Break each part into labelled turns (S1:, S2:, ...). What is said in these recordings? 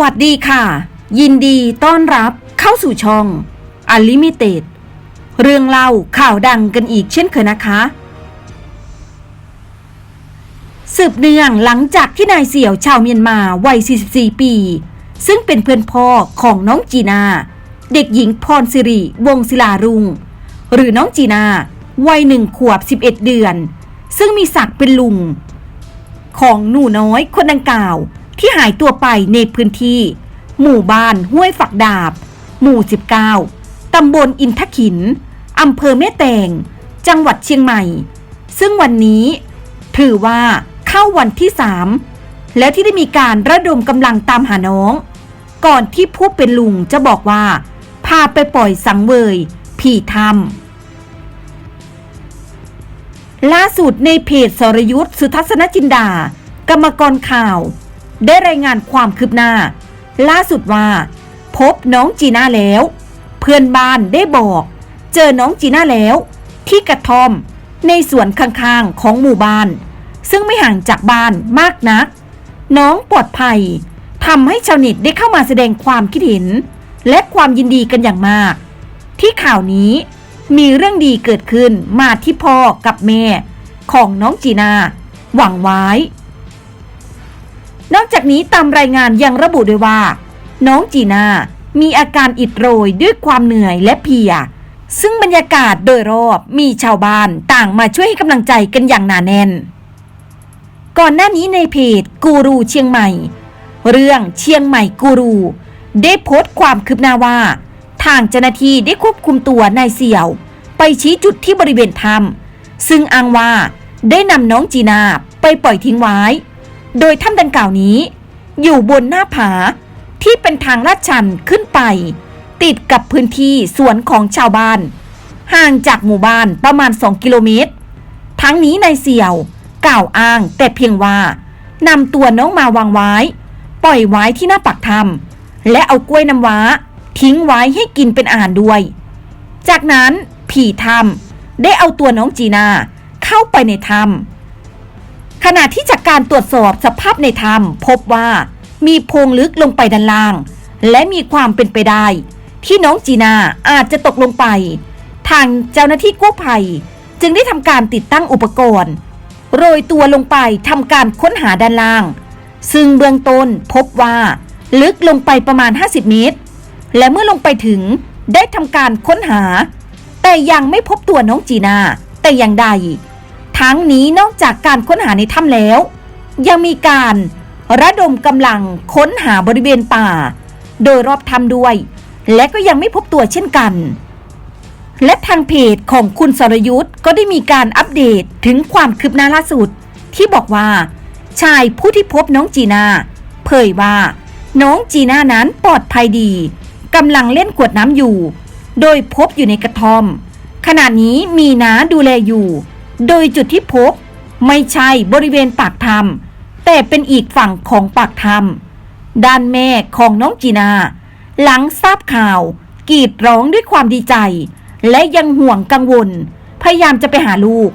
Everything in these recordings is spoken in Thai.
S1: วัสดีค่ะ ยินดีต้อนรับเข้าสู่ช่อง Unlimited เรื่องเล่าข่าวดังกันอีกเช่นเคยนะคะ สืบเนื่องหลังจากที่นายเสี่ยวชาวเมียนมาวัย 44 ปี ซึ่งเป็นเพื่อนพ่อของน้องจีนา เด็กหญิงพรสิริวงศิลารุง หรือน้องจีนาวัยหนึ่งขวบ 11 เดือน ซึ่งมีศักดิ์เป็นลุง ของหนูน้อยคนดังกล่าว ที่หายตัวไปในพื้นที่ หมู่บ้านห้วยฝักดาบ หมู่ 19 ตำบลอินทขิน อำเภอแม่แตง จังหวัดเชียงใหม่ ซึ่งวันนี้ ถือว่าเข้าวันที่3แล้วที่ได้มีการระดมกำลังตามหาน้อง ก่อนที่ผู้เป็นลุงจะบอกว่า พาไปปล่อยสังเวย ผีธรรมล่าสุดในเพจสรยุทธ์สุทัศนจินดา กรรมกรข่าว ได้รายงานความคืบหน้า ล่าสุดว่า พบน้องจีน่าแล้ว เพื่อนบ้านได้บอก เจอน้องจีน่าแล้ว ที่กระท่อม ในสวนข้างๆของหมู่บ้าน ซึ่งไม่ห่างจากบ้านมากนัก น้องปลอดภัยทำให้ชาวเน็ตได้เข้ามาแสดงความคิดเห็น และความยินดีกันอย่างมาก ที่ข่าวนี้มีเรื่องดีเกิดขึ้นมาที่พ่อกับแม่ ของน้องจีนาหวังไว้ นอกจากนี้ตามรายงานยังระบุด้วยว่า น้องจีนามีอาการอิดโรยด้วยความเหนื่อยและเพีย ซึ่งบรรยากาศโดยรอบมีชาวบ้านต่างมาช่วยให้กำลังใจกันอย่างหนาแน่น ก่อนหน้านี้ในเพจกูรูเชียงใหม่ เรื่องเชียงใหม่กูรู ได้โพสต์ความคืบหน้าว่า ทางเจ้าหน้าที่ได้ควบคุมตัวนายเสี่ยว ไปชี้จุดที่บริเวณถ้ำซึ่งอ้างว่าได้นำน้องจีนาไปปล่อยทิ้งไว้ โดยถ้ำดังกล่าวนี้ อยู่บนหน้าผาที่เป็นทางลาดชันขึ้นไป ติดกับพื้นที่สวนของชาวบ้าน ห่างจากหมู่บ้านประมาณ 2 กิโลเมตร ทั้งนี้นายเสี่ยวกล่าวอ้างแต่เพียงว่านำตัวน้องมาวางไว้ ปล่อยไว้ที่หน้าปากถ้ำและเอากล้วยน้ำว้า ทิ้งไว้ให้กินเป็นอาหารด้วย จากนั้นผีถ้ำได้เอาตัวน้องจีนาเข้าไปในถ้ำ ขณะที่จากการตรวจสอบสภาพในถ้ำพบว่ามีโพรงลึกลงไปด้านล่าง และมีความเป็นไปได้ ที่น้องจีนาอาจจะตกลงไป ทางเจ้าหน้าที่กู้ภัย จึงได้ทำการติดตั้งอุปกรณ์ โรยตัวลงไปทำการค้นหาด้านล่าง ซึ่งเบื้องต้นพบว่า ลึกลงไปประมาณ 50 เมตร และเมื่อลงไปถึงได้ทำการค้นหา แต่ยังไม่พบตัวน้องจีนาแต่อย่างใด ทั้งนี้นอกจากการค้นหาในถ้ำแล้ว ยังมีการระดมกำลังค้นหาบริเวณป่า โดยรอบถ้ำด้วย และก็ยังไม่พบตัวเช่นกัน และทางเพจของคุณสรยุทธ์ก็ได้มีการอัปเดตถึงความคืบหน้าล่าสุด ที่บอกว่า ชายผู้ที่พบน้องจีนาเผยว่า น้องจีน่านั้นปลอดภัยดีกำลังเล่นกวดน้ำอยู่ โดยพบอยู่ในกระท่อม ขณะนี้มีน้าดูแลอยู่ โดยจุดที่พบไม่ใช่บริเวณปากถ้ำแต่เป็นอีกฝั่งของปากถ้ำด้านแม่ของน้องจีนา หลังทราบข่าวกรีดร้องด้วยความดีใจ และยังห่วงกังวล พยายามจะไปหาลูก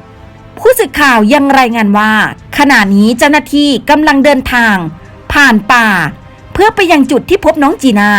S1: ผู้สื่อข่าวยังรายงานว่า ขณะนี้เจ้าหน้าที่กำลังเดินทาง ผ่านป่า เพื่อไปยังจุดที่พบน้องจีนา